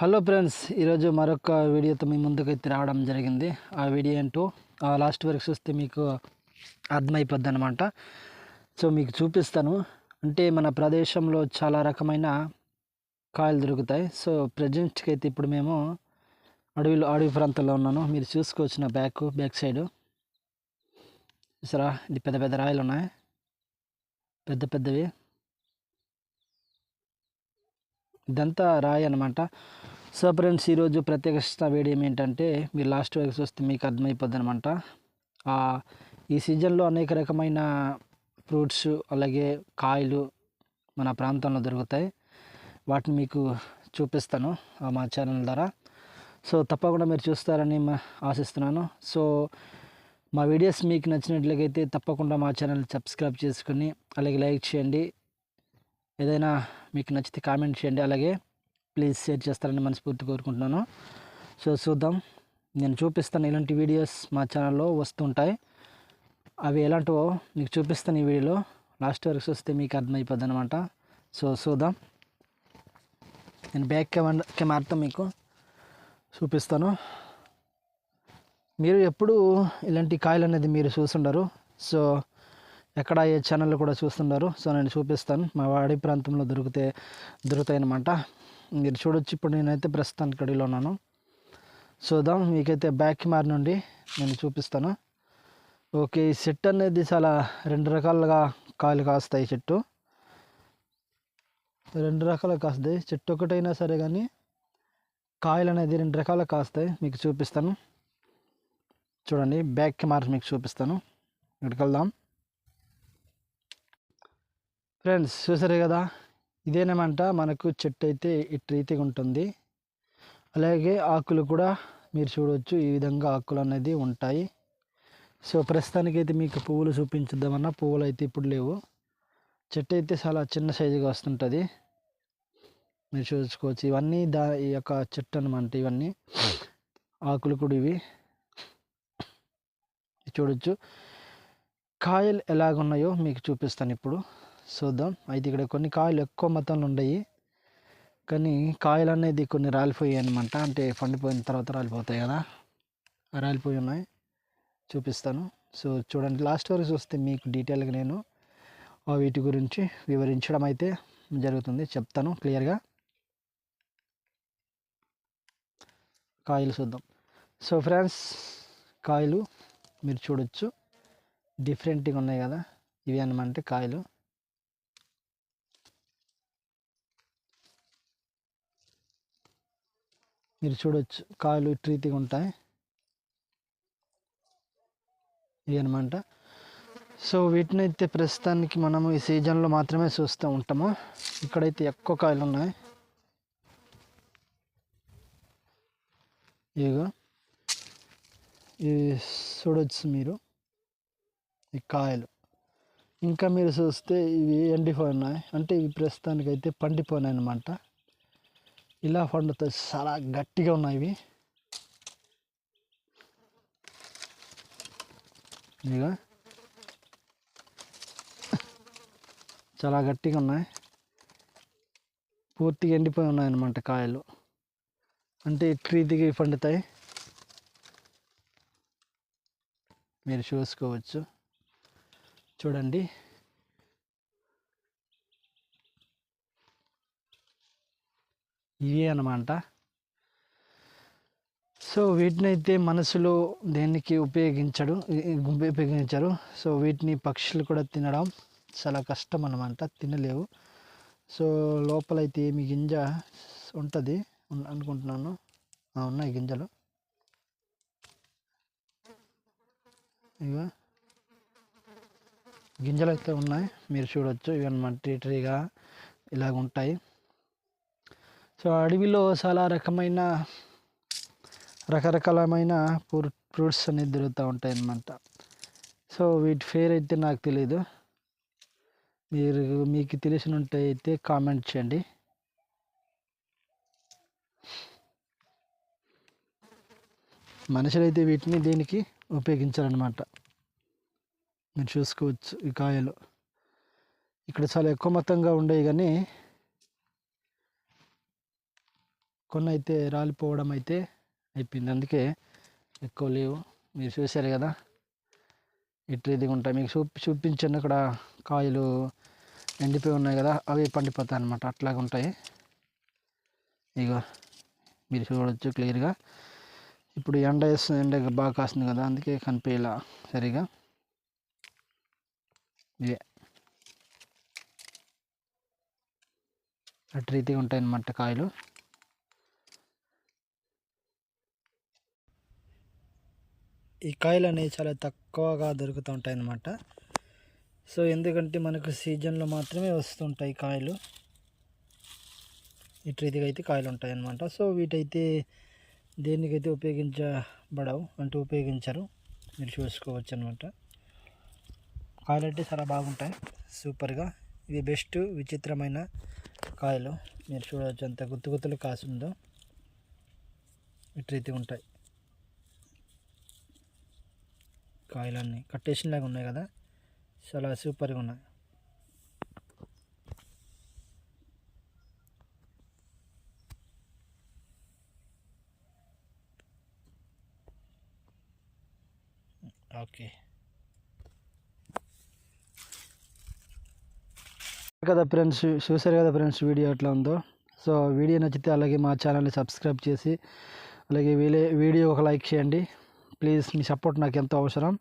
Hello friends ఈరోజు మరొక వీడియోతో మీ ముందుకైతే రావడం జరిగింది. ఆ వీడియో ఏంటో ఆ లాస్ట్ వరకు చూస్తే మీకు అర్థమైపోద్ది అనమాట సో మీకు చూపిస్తాను. అంటే మన ప్రదేశంలో చాలా రకమైన కాయలు దొరుకుతాయి. సో ప్రజెంట్కి అయితే ఇప్పుడు మేము అడవిలో అడవి ప్రాంతంలో ఉన్నాను. మీరు చూసుకోవచ్చు నా బ్యాక్ బ్యాక్ సైడు. సరా ఇది పెద్ద పెద్ద రాయలు ఉన్నాయి పెద్ద పెద్దవి. ఇదంతా రాయి అనమాట సో ఫ్రెండ్స్ ఈరోజు ప్రత్యేక వీడియో ఏంటంటే మీరు లాస్ట్ వరకు చూస్తే మీకు అర్థమైపోద్ది అనమాట ఈ సీజన్లో అనేక రకమైన ఫ్రూట్స్ అలాగే కాయలు మన ప్రాంతంలో దొరుకుతాయి. వాటిని మీకు చూపిస్తాను ఆ మా ఛానల్ ద్వారా. సో తప్పకుండా మీరు చూస్తారని మా ఆశిస్తున్నాను. సో మా వీడియోస్ మీకు నచ్చినట్లయితే తప్పకుండా మా ఛానల్ సబ్స్క్రైబ్ చేసుకుని అలాగే లైక్ చేయండి. ఏదైనా మీకు నచ్చితే కామెంట్ చేయండి. అలాగే ప్లీజ్ షేర్ చేస్తారని మనస్ఫూర్తి కోరుకుంటున్నాను. సో చూద్దాం. నేను చూపిస్తాను ఇలాంటి వీడియోస్ మా ఛానల్లో వస్తుంటాయి. అవి ఎలాంటివో మీకు చూపిస్తాను ఈ వీడియోలో లాస్ట్ వరకు చూస్తే మీకు అర్థమైపోద్ది అనమాట సో చూద్దాం. నేను బ్యాక్ కెమెరా కెమెరాతో మీకు చూపిస్తాను. మీరు ఎప్పుడు ఇలాంటి కాయలు అనేది మీరు చూసుండరు. సో ఎక్కడ ఏ ఛానల్ కూడా చూస్తున్నారు సో నేను చూపిస్తాను. మా వాడి ప్రాంతంలో దొరికితే దొరుకుతాయి అనమాట మీరు చూడొచ్చు. ఇప్పుడు నేనైతే ప్రస్తుతానికి అడిలో ఉన్నాను. చూద్దాం. మీకైతే బ్యాక్ మార్ నుండి నేను చూపిస్తాను. ఓకే ఈ చెట్టు అనేది చాలా రెండు రకాలుగా కాయలు కాస్తాయి చెట్టు. రెండు రకాలుగా కాస్తాయి. చెట్టు ఒకటైనా సరే కానీ కాయలు అనేది రెండు రకాలు కాస్తాయి. మీకు చూపిస్తాను. చూడండి. బ్యాక్ కెమెరా మీకు చూపిస్తాను. ఇక్కడికి వెళ్దాం. ఫ్రెండ్స్ చూసారు కదా? ఇదేనేమంట? మనకు చెట్టు అయితే ఇటు రీతిగా ఉంటుంది. అలాగే ఆకులు కూడా మీరు చూడవచ్చు ఈ విధంగా ఆకులు అనేది ఉంటాయి. సో ప్రస్తుతానికి అయితే మీకు పువ్వులు చూపించుద్దామన్నా పువ్వులు అయితే ఇప్పుడు లేవు. చెట్టు అయితే చాలా చిన్న సైజుగా వస్తుంటుంది. మీరు చూసుకోవచ్చు. ఇవన్నీ దా ఈ యొక్క చెట్టు అనమాట ఇవన్నీ. ఆకులు కూడా ఇవి. చూడొచ్చు. కాయలు ఎలాగున్నాయో మీకు చూపిస్తాను ఇప్పుడు. చూద్దాం. అయితే ఇక్కడ కొన్ని కాయలు ఎక్కువ మొత్తంలో ఉన్నాయి కానీ కాయలు అనేది కొన్ని రాలిపోయాయి అనమాట అంటే పండిపోయిన తర్వాత రాలిపోతాయి కదా. రాలిపోయి ఉన్నాయి. చూపిస్తాను. సో చూడండి లాస్ట్ వరకు చూస్తే మీకు డీటెయిల్గా నేను వీటి గురించి వివరించడం అయితే జరుగుతుంది. చెప్తాను క్లియర్గా కాయలు చూద్దాం. సో ఫ్రెండ్స్ కాయలు మీరు చూడొచ్చు. డిఫరెంట్గా ఉన్నాయి కదా. ఇవి అనమాట కాయలు. మీరు చూడొచ్చు. కాయలు ఇటు రీతిగా ఉంటాయి. ఇవి అనమాట సో వీటిని అయితే ప్రస్తుతానికి మనము ఈ సీజన్లో మాత్రమే చూస్తూ ఉంటాము. ఇక్కడైతే ఎక్కువ కాయలు ఉన్నాయి. ఇదిగో. ఇవి చూడొచ్చు మీరు. ఈ కాయలు. ఇంకా మీరు చూస్తే ఇవి ఎండిపోయి ఉన్నాయి. అంటే ఇవి ప్రస్తుతానికి అయితే పండిపోయినాయి అనమాట ఇలా పండుతాయి చాలా గట్టిగా ఉన్నాయి ఇవి. ఇదిగా. చాలా గట్టిగా ఉన్నాయి. పూర్తిగా ఎండిపోయి ఉన్నాయి అన్నమాట కాయలు. అంటే ఇటు పండుతాయి. మీరు చూసుకోవచ్చు. చూడండి. ఇవే అనమాట సో వీటిని అయితే మనసులో దేనికి ఉపయోగించడు ఉపయోగించరు. సో వీటిని పక్షులు కూడా తినడం చాలా కష్టం అనమాట తినలేవు. సో లోపలైతే ఏమి గింజ ఉంటుంది అనుకుంటున్నాను. ఉన్నాయి గింజలు. ఇవా గింజలు అయితే ఉన్నాయి మీరు చూడవచ్చు ఇవన్నమాట ట్రీగా ఇలాగ ఉంటాయి సో అడవిలో చాలా రకమైన రకరకాలమైన ఫ్రూట్ ఫ్రూట్స్ అనేది దొరుకుతూ ఉంటాయి అన్నమాట సో వీటి ఫేర్ అయితే నాకు తెలియదు మీరు మీకు తెలిసినట్టు అయితే కామెంట్ చేయండి. మనుషులైతే వీటిని దీనికి ఉపయోగించారనమాట మీరు చూసుకోవచ్చు ఈ కాయలు. ఇక్కడ చాలా ఎక్కువ మొత్తంగా ఉండేవి కానీ కొన్ని అయితే రాలిపోవడం అయితే అయిపోయింది. అందుకే ఎక్కువ లేవు. మీరు చూశారు కదా? ఇట్లా ఉంటాయి. మీకు చూ చూపించాను. అక్కడ కాయలు ఎండిపోయి ఉన్నాయి కదా? అవి పండిపోతాయి అనమాట అట్లాగా ఉంటాయి. ఇగో మీరు చూడవచ్చు క్లియర్గా. ఇప్పుడు ఎండ వేస్తుంది ఎండ బాగా కాస్తుంది కదా? అందుకే కనిపించేలా సరిగా. ఇవే. అటు రీతిగా ఉంటాయి అన్నమాట కాయలు. ఈ కాయలు అనేవి చాలా తక్కువగా దొరుకుతూ ఉంటాయి అన్నమాట సో ఎందుకంటే మనకు సీజన్లో మాత్రమే వస్తుంటాయి కాయలు. ఇటు రీతిగా అయితే కాయలు ఉంటాయి అన్నమాట సో వీటైతే దేనికైతే ఉపయోగించబడవు అంటే ఉపయోగించరు. మీరు చూసుకోవచ్చు అనమాట కాయలు అయితే చాలా బాగుంటాయి. సూపర్గా. ఇది బెస్ట్ విచిత్రమైన కాయలు. మీరు చూడవచ్చు అంత గుత్తు గుత్తులు కాసుందో. ఇటు రీతి ఉంటాయి. కాయలన్నీ. కట్టేసినలాగా ఉన్నాయి కదా? చాలా సూపర్గా ఉన్నాయి. ఓకే. కదా ఫ్రెండ్స్ చూసారు కదా ఫ్రెండ్స్ వీడియో ఎట్లా ఉందో? సో వీడియో నచ్చితే అలాగే మా ఛానల్ని సబ్స్క్రైబ్ చేసి అలాగే వీలే వీడియో ఒక లైక్ చేయండి. ప్లీజ్ మీ సపోర్ట్ నాకు ఎంతో అవసరం.